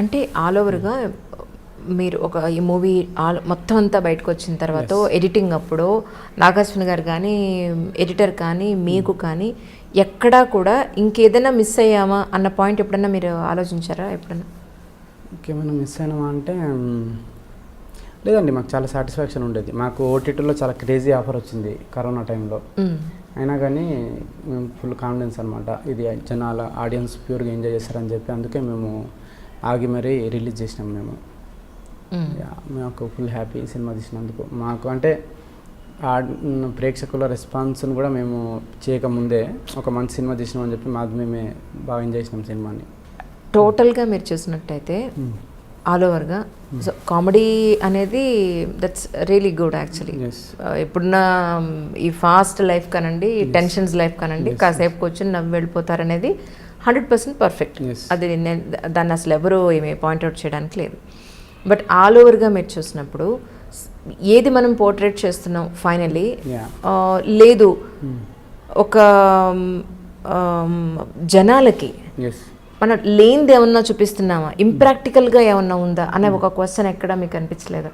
అంటే ఆల్ ఓవర్గా మీరు ఒక ఈ మూవీ ఆల్ మొత్తం అంతా బయటకు వచ్చిన తర్వాత ఎడిటింగ్ అప్పుడు నాగార్జున గారు కానీ ఎడిటర్ కానీ మీకు కానీ ఎక్కడా కూడా ఇంకేదైనా మిస్ అయ్యామా అన్న పాయింట్ ఎప్పుడన్నా మీరు ఆలోచించారా ఎప్పుడన్నా? ఇంకేమైనా మిస్ అయినామా అంటే లేదండి మాకు చాలా సాటిస్ఫాక్షన్ ఉండేది. మాకు ఓటీటీలో చాలా క్రేజీ ఆఫర్ వచ్చింది కరోనా టైంలో మ్మ్. అయినా కానీ మేము ఫుల్ కాన్ఫిడెన్స్ అనమాట ఇది జనాల ఆడియన్స్ ప్యూర్గా ఎంజాయ్ చేస్తారని చెప్పి అందుకే మేము ఆగి మరీ రిలీజ్ చేసినాం మేము. మాకు ఫుల్ హ్యాపీ సినిమా తీసినందుకు. మాకు అంటే ఆ ప్రేక్షకుల రెస్పాన్స్ని కూడా మేము చేయకముందే ఒక మంచి సినిమా తీసినామని చెప్పి మాది మేమే బాగా ఎంజాయ్ చేసినాం సినిమాని. టోటల్గా మీరు చూసినట్టయితే ఆల్ ఓవర్గా సో కామెడీ అనేది that's really good actually. Um, ఈ ఫాస్ట్ లైఫ్ కానండి ఈ టెన్షన్స్ లైఫ్ కానండి కాసేపు కూర్చొని నవ్వు వెళ్ళిపోతారు అనేది హండ్రెడ్ పర్సెంట్ పర్ఫెక్ట్. అది నేను దాన్ని అసలు ఎవరు ఏమి పాయింట్అవుట్ చేయడానికి లేదు. బట్ ఆల్ ఓవర్గా మీరు చూసినప్పుడు ఏది మనం పోర్ట్రేట్ చేస్తున్నాం ఫైనలీ లేదు. ఒక um, జనాలకి మనం లేనిది ఏమన్నా చూపిస్తున్నామా? ఇంప్రాక్టికల్గా ఏమన్నా ఉందా? అనే ఒక క్వశ్చన్ ఎక్కడ మీకు అనిపించలేదా?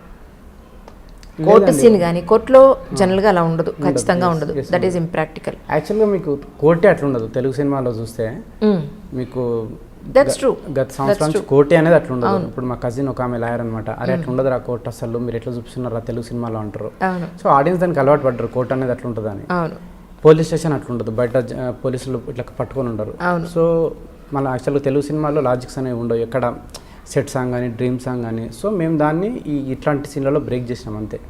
కోర్టు సీన్ కానీ కోర్టులో జనరల్గా అలా ఉండదు ఖచ్చితంగా ఉండదు. దట్ ఈస్ ఇంప్రాక్టికల్ యాక్చువల్గా మీకు కోటే అట్లా ఉండదు. తెలుగు సినిమాలో చూస్తే మీకు దట్స్ ట్రూ గత సంవత్సరం నుంచి కోటి అనేది అట్లా ఉండదు. ఇప్పుడు మా కజిన్ ఒక ఆమె లాయర్ అనమాట అరే అట్లా ఉండదు ఆ కోర్టు అసలు మీరు ఎట్లా చూపిస్తున్నారా తెలుగు సినిమాలో అంటారు. సో ఆడియన్స్ దానికి అలవాటు పడ్డారు. కోర్టు అనేది అట్లా ఉంటుందని. అవును. పోలీస్ స్టేషన్ అట్లా ఉండదు. బయట పోలీసులు ఇట్లా పట్టుకొని ఉండరు. సో మళ్ళీ యాక్చువల్గా తెలుగు సినిమాలో లాజిక్స్ అనేవి ఉండవు. ఎక్కడ సెట్ సాంగ్ కానీ డ్రీమ్ సాంగ్ కానీ. సో మేము దాన్ని ఈ ఇట్లాంటి సీన్లలో బ్రేక్ చేసినాం అంతే.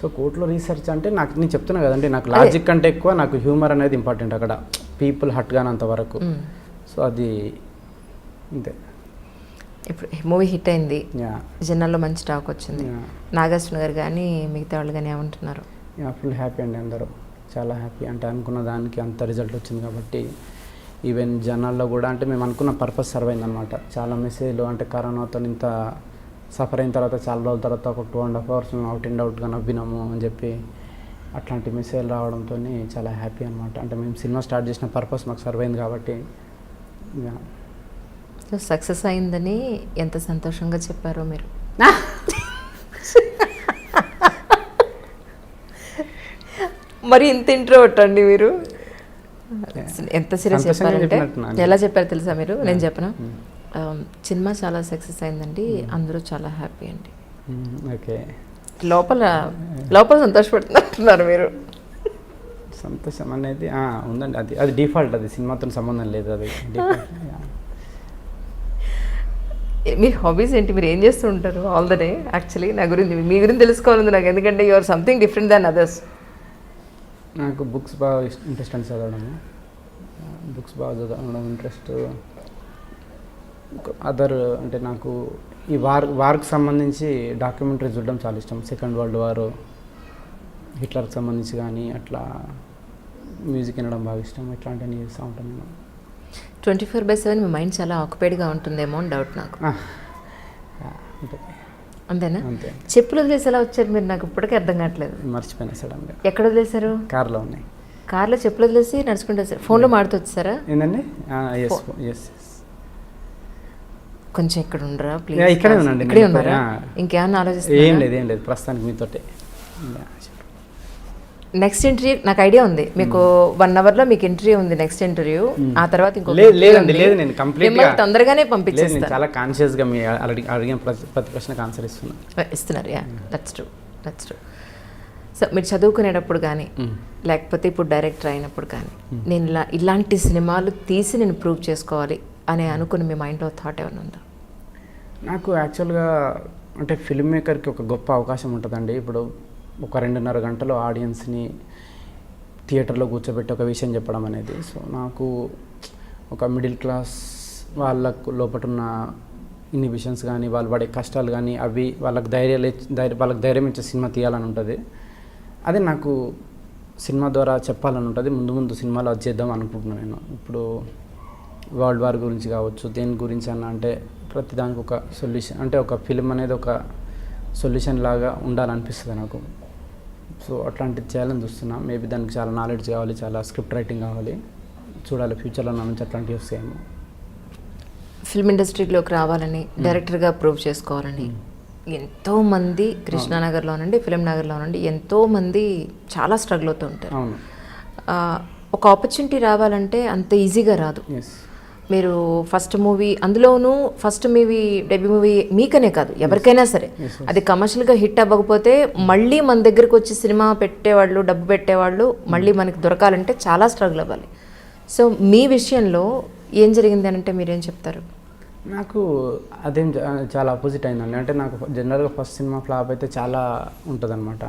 సో కోర్టులో రీసెర్చ్ అంటే నాకు నేను చెప్తున్నా కదండి నాకు లాజిక్ కంటే ఎక్కువ నాకు హ్యూమర్ అనేది ఇంపార్టెంట్ అక్కడ. పీపుల్ హట్ కానంత వరకు. సో అది అంతే. ఇప్పుడు మూవీ హిట్ అయింది. జనాల్లో మంచి టాక్ వచ్చింది. నాగార్జున గారు కానీ మిగతా వాళ్ళు కానీ ఏమంటున్నారు? ఫుల్ హ్యాపీ అండి అందరూ. చాలా హ్యాపీ. అంటే అనుకున్న దానికి అంత రిజల్ట్ వచ్చింది కాబట్టి. ఈవెన్ జనాల్లో కూడా అంటే మేము అనుకున్న పర్పస్ సర్వ్ అయిందనమాట చాలా మెసేజ్లు అంటే కరోనాతో ఇంత సఫర్ అయిన తర్వాత చాలా రోజుల తర్వాత ఒక two and half hours out and అవుట్గా నవ్వినాము అని చెప్పి అట్లాంటి మెసేజ్ రావడంతో చాలా హ్యాపీ అనమాట అంటే మేము సినిమా స్టార్ట్ చేసిన పర్పస్ మాకు సర్వ్ అయింది కాబట్టి సో సక్సెస్ అయిందని ఎంత సంతోషంగా చెప్పారో మీరు? మరి ఇంత ఇంట్రోవర్ట్ అండి మీరు? ఎంత సీరియస్ చెప్పారంటే. ఎలా చెప్పారు తెలుసా మీరు? నేను చెప్పనా? సినిమా చాలా సక్సెస్ అయిందండి. అందరూ చాలా హ్యాపీ అండి. ఓకే. లోపల లోపల సంతోషపడుతున్నట్టున్నారు మీరు. సంతోషం అనేది ఉందండి. అది అది డిఫాల్ట్ అది. సినిమాతో సంబంధం లేదు అది. మీ హాబీస్ ఏంటి? మీరు ఏం చేస్తూ ఉంటారు ఆల్ ద డే యాక్చువల్లీ నా గురించి మీ గురించి తెలుసుకోవాలంది నాకు ఎందుకంటే your something different than others నాకు బుక్స్ బాగా ఇంట్రెస్ట్ అని చదవడము. బుక్స్ బాగా చదవడం ఇంట్రెస్ట్. అదర్ అంటే నాకు ఈ వార్ వార్కి సంబంధించి డాక్యుమెంటరీ చూడడం చాలా ఇష్టం. సెకండ్ వరల్డ్ వార్ హిట్లర్కి సంబంధించి కానీ అట్లా మ్యూజిక్ వినడం బాగా ఇష్టం. ఇట్లాంటివన్నీ చేస్తూ ఉంటాను నేను. ట్వంటీ ఫోర్ బై సెవెన్ మీ మైండ్ చాలా ఆక్యుపైడ్గా ఉంటుందేమో అని డౌట్ నాకు. అంతే. అంతేనా? అంతే. చెప్పులు వదిలేసి ఎలా వచ్చారు మీరు? నాకు ఇప్పటికీ అర్థం కావట్లేదు. మర్చిపోయినా సడన్గా ఎక్కడ వదిలేశారు? కార్లో ఉన్నాయి. కార్లో చెప్పులు వదిలేసి నడుచుకుంటూ వచ్చారు. ఫోన్లో మాడుతూ వచ్చారా? ఏంటండి కొంచెం ఇక్కడ ఉండరా ప్లీజ్ ఇక్కడే. ఉన్నారా. ఇంకేమన్నా ఏం ఆలోచిస్తున్నారు లేదు ఏం లేదు. ప్రస్తుతానికి మీతోటే. నెక్స్ట్ ఇంటర్వ్యూ నాకు ఐడియా ఉంది. మీకు వన్ అవర్లో మీకు ఇంటర్వ్యూ ఉంది నెక్స్ట్ ఇంటర్వ్యూ ఆ తర్వాత ఇంకో లేదు లేదండి లేదు నేను కంప్లీట్ తొందరగానే పంపించేస్తాను చాలా కాన్షియస్గా మీ అడిగి అడిగిన ప్రతి ప్రశ్నకు ఆన్సర్ ఇస్తున్నాను ఇస్తున్నారు yeah that's true that's true so మీరు చదువుకునేటప్పుడు కానీ లేకపోతే ఇప్పుడు డైరెక్టర్ అయినప్పుడు కానీ నేను ఇలా ఇలాంటి సినిమాలు తీసి నేను ప్రూవ్ చేసుకోవాలి అని అనుకుని మీ మైండ్లో థాట్ ఏమైనా ఉందా? నాకు యాక్చువల్గా అంటే ఫిల్మ్ మేకర్కి ఒక గొప్ప అవకాశం ఉంటుందండి. ఇప్పుడు ఒక రెండున్నర గంటలు ఆడియన్స్ని థియేటర్లో కూర్చోబెట్టి ఒక విషయం చెప్పడం అనేది. సో నాకు ఒక మిడిల్ క్లాస్ వాళ్ళకు లోపటున్న ఇన్హిబిషన్స్ కానీ వాళ్ళు పడే కష్టాలు కానీ అవి వాళ్ళకి ధైర్యాలు ధైర్య వాళ్ళకి ధైర్యం ఇచ్చే సినిమా తీయాలని ఉంటుంది. అదే నాకు సినిమా ద్వారా చెప్పాలని ఉంటుంది. ముందు ముందు సినిమాలో అది చేద్దాం అనుకుంటున్నాను నేను. ఇప్పుడు వరల్డ్ వార్ గురించి కావచ్చు దేని గురించి అన్న అంటే ప్రతిదానికి ఒక సొల్యూషన్ అంటే ఒక ఫిలిం అనేది ఒక సొల్యూషన్ లాగా ఉండాలనిపిస్తుంది నాకు. సో అట్లాంటిది చేయాలని చూస్తున్నా మేబీ దానికి చాలా నాలెడ్జ్ కావాలి చాలా స్క్రిప్ట్ రైటింగ్ కావాలి. చూడాలి ఫ్యూచర్లో నా నుంచి అట్లాంటివి వస్తాయేమో. ఫిల్మ్ ఇండస్ట్రీలోకి రావాలని డైరెక్టర్గా ప్రూవ్ చేసుకోవాలని ఎంతో మంది కృష్ణానగర్లో నుండి ఫిలిం నగర్లో నుండి ఎంతో మంది చాలా స్ట్రగుల్ అవుతూ ఉంటారు. ఒక ఆపర్చునిటీ రావాలంటే అంత ఈజీగా రాదు. మీరు ఫస్ట్ మూవీ అందులోనూ ఫస్ట్ మూవీ డెబ్యూ మూవీ మీకనే కాదు ఎవరికైనా సరే. అది కమర్షియల్గా హిట్ అవ్వకపోతే మళ్ళీ మన దగ్గరకు వచ్చి సినిమా పెట్టేవాళ్ళు డబ్బు పెట్టేవాళ్ళు మళ్ళీ మనకి దొరకాలంటే చాలా స్ట్రగుల్ అవ్వాలి. సో మీ విషయంలో ఏం జరిగింది అని అంటే మీరేం చెప్తారు? నాకు అదేం చాలా అపోజిట్ అయిందండి. అంటే నాకు జనరల్గా ఫస్ట్ సినిమా ఫ్లాప్ అయితే చాలా ఉంటుంది అనమాట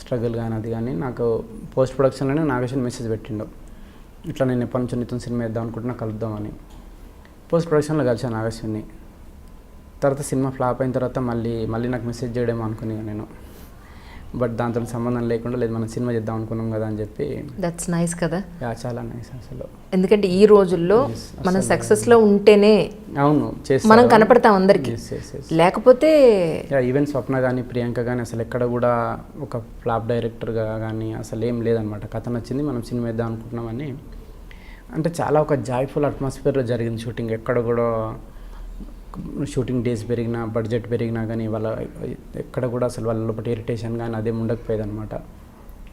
స్ట్రగుల్ కానీ అది కానీ నాకు పోస్ట్ ప్రొడక్షన్లోనే నాగేశ్వర్ మెసేజ్ పెట్టిండు. ఇట్లా నేను ఎప్పటి నుంచో నీతో సినిమా వేద్దాం అనుకుంటున్నా కలుద్దామని. పోస్ట్ ప్రొడక్షన్లో కలిసాను నాగేశ్వర్ని తర్వాత సినిమా ఫ్లాప్ అయిన తర్వాత మళ్ళీ మళ్ళీ నాకు మెసేజ్ చేయడేమో అనుకుని నేను. బట్ దాంతో సంబంధం లేకుండా లేదు మనం సినిమా చేద్దాం అనుకున్నాం కదా అని చెప్పి. దట్స్ నైస్ కదా. చాలా నైస్ అసలు. ఎందుకంటే ఈ రోజుల్లో మనం సక్సెస్లో ఉంటేనే అవును మనం కనపడతాం అందరికీ. లేకపోతే ఈవెన్ స్వప్న కానీ ప్రియాంక కానీ అసలు ఎక్కడ కూడా ఒక ఫ్లాప్ డైరెక్టర్గా కానీ అసలు ఏం లేదనమాట కథ నచ్చింది మనం సినిమా వేద్దాం అనుకుంటున్నామని. అంటే చాలా ఒక జాయ్ఫుల్ అట్మాస్ఫియర్లో జరిగింది షూటింగ్. ఎక్కడ కూడా షూటింగ్ డేస్ పెరిగినా బడ్జెట్ పెరిగినా కానీ వాళ్ళ ఎక్కడ కూడా అసలు వాళ్ళ లోపల ఇరిటేషన్ కానీ అదేం ఉండకపోయేది అనమాట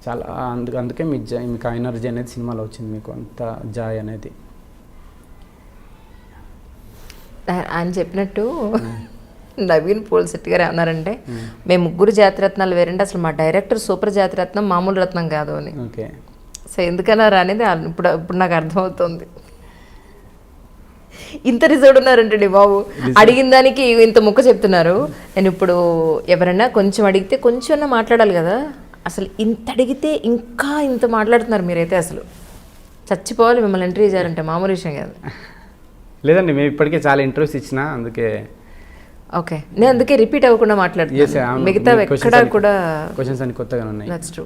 చాలా అందుకు అందుకే మీ జా మీకు ఆ ఎనర్జీ అనేది సినిమాలో వచ్చింది మీకు అంత జాయ్ అనేది. ఆయన చెప్పినట్టు నవీన్ పోల్శెట్టి గారు ఏమన్నారంటే మేము. ముగ్గురు జాతిరత్నాలు వేరంటే అసలు మా డైరెక్టర్ సూపర్ జాతిరత్నం మామూలు రత్నం కాదు అని. ఓకే. సో ఎందుకన్నారు అనేది ఇప్పుడు ఇప్పుడు నాకు అర్థమవుతుంది. ఇంత రిజర్వ్ ఉన్నారంటండి బాబు. అడిగిన దానికి ఇంత ముక్క చెప్తున్నారు. నేను ఇప్పుడు ఎవరైనా కొంచెం అడిగితే కొంచెం మాట్లాడాలి కదా. అసలు ఇంత అడిగితే ఇంకా ఇంత మాట్లాడుతున్నారు మీరైతే అసలు. చచ్చిపోవాలి మిమ్మల్ని ఎంట్రీ చేయాలంటే మామూలు విషయం కాదు. లేదండి మేము ఇప్పటికే చాలా ఇంటర్వ్యూస్ ఇచ్చిన అందుకే. ఓకే. నేను అందుకే రిపీట్ అవ్వకుండా మాట్లాడుతున్నాను. మిగతా ఎక్కడా కూడా క్వశ్చన్స్ అన్ని కొత్తగా ఉన్నాయి. That's true